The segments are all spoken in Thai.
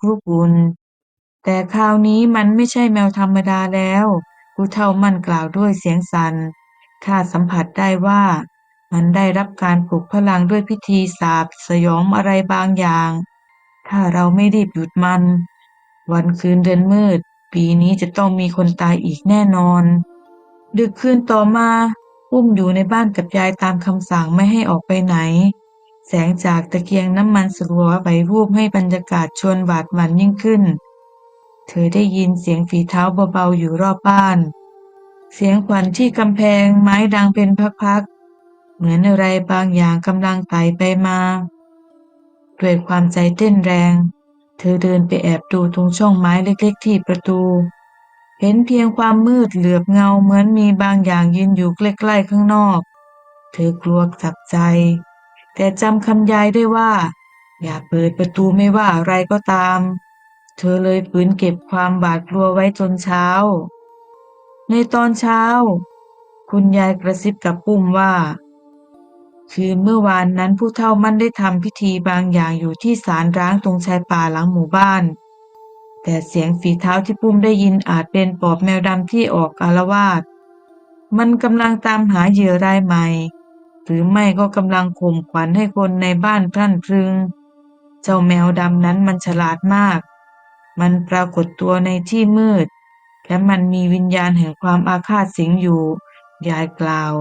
ครุกรุ่น แต่คราวนี้มันไม่ใช่แมวธรรมดาแล้ว ผู้เฒ่ามั่นกล่าวด้วยเสียงสัน่น ข้าสัมผัสได้ว่า มันได้รับการปลุกพลังด้วยพิธีสาบสยองอะไรบางอย่าง ถ้าเราไม่รีบหยุดมัน วันคืนเดือนมืด ปีนี้จะต้องมีคนตายอีกแน่นอน ดึกคืนต่อมาปุ้มอยู่ในบ้านกับยายตามคำสั่งไม่ให้ออกไปไหน แสงจากตะเกียงน้ำมันสลัวไปวูบให้บรรยากาศชวนหวาดหวั่นยิ่งขึ้น เธอได้ยินเสียงฝีเท้าเบาๆอยู่รอบบ้าน เสียงขวัญที่กำแพงไม้ดังเป็นพักๆ เหมือนอะไรบางอย่างกำลังไต่ไปมา ด้วยความใจเต้นแรง เธอเดินไปแอบดูตรงช่องไม้เล็กๆที่ประตู เห็นเพียงความมืดเหลือบเงาเหมือนมีบางอย่างยืนอยู่ใกล้ๆข้างนอก เธอกลัวจับใจ แต่จำคำยายได้ว่า อย่าเปิดประตูไม่ว่าอะไรก็ตาม เธอเลยฝืนเก็บความบาดกลัวไว้จนเช้า ในตอนเช้า คุณยายกระซิบกับปุ้มว่า คืนเมื่อวานนั้นผู้เฒ่ามั่นได้ทำพิธีบางอย่างอยู่ที่ศาลร้างตรงชายป่าหลังหมู่บ้าน แต่เสียงฝีเท้าที่ปุ้มได้ยินอาจเป็นปอบแมวดำที่ออกอาละวาดมันกำลังตามหาเหยื่อรายใหม่ หรือไม่ก็กำลังข่มขวัญให้คนในบ้านพรั่นพรึง เจ้าแมวดำนั้นมันฉลาดมาก มันปรากฏตัวในที่มืด และมันมีวิญญาณแห่งความอาฆาตสิงอยู่ ยายกล่าว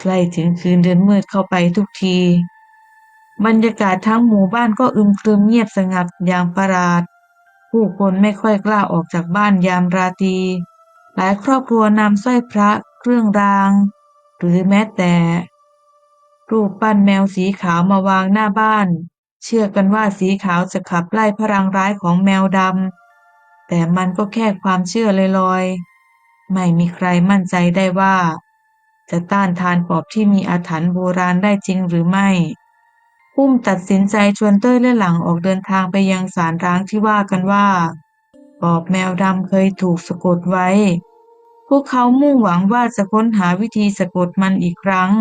ใกล้ถึงคืนเดือนมืดเข้าไปทุกที บรรยากาศทั้งหมู่บ้านก็อึมครึมเงียบสงัดอย่างประหลาด ผู้คนไม่ค่อยกล้าออกจากบ้านยามราตรี หลายครอบครัวนำสร้อยพระเครื่องราง หรือแม้แต่ รูปปั้นแมวสีขาวมาวางหน้าบ้าน เชื่อกันว่าสีขาวจะขับไล่พลังร้ายของแมวดำแต่มันก็แค่ความเชื่อลอยๆ ไม่มีใครมั่นใจได้ว่า จะต้านทานปอบที่มีอาถรรพ์โบราณได้จริงหรือไม่ปุ้มตัดสินใจชวนเต้ยและหลังออกเดินทางไปยังศาลร้างที่ว่ากันว่าปอบแมวดำเคยถูกสะกดไว้ วกเขามุ่งหวังว่าจะค้นหาวิธีสะกดมันอีกครั้ง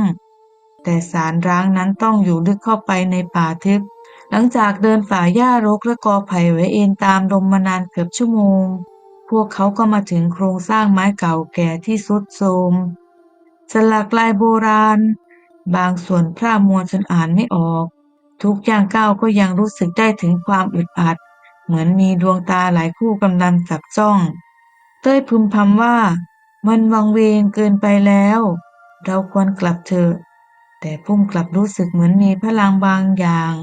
แต่ศาลร้างนั้นต้องอยู่ลึกเข้าไปในป่าทึบ หลังจากเดินฝ่าหญ้ารกและกอไผ่ไว้เอ็นตามลมมานานเกือบชั่วโมง พวกเขาก็มาถึงโครงสร้างไม้เก่าแก่ที่ทรุดโทรมสลักลายโบราณ บางส่วนพร่ามัวจนอ่านไม่ออก ทุกอย่างก้าวก็ยังรู้สึกได้ถึงความอึดอัด เหมือนมีดวงตาหลายคู่กำลังจับจ้อง เต้ยพึมพำว่า มันวังเวงเกินไปแล้ว เราควรกลับเถอะ แต่พุ่มกลับรู้สึกเหมือนมีพลังบางอย่าง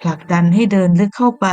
ผลักดันให้เดินลึกเข้าไป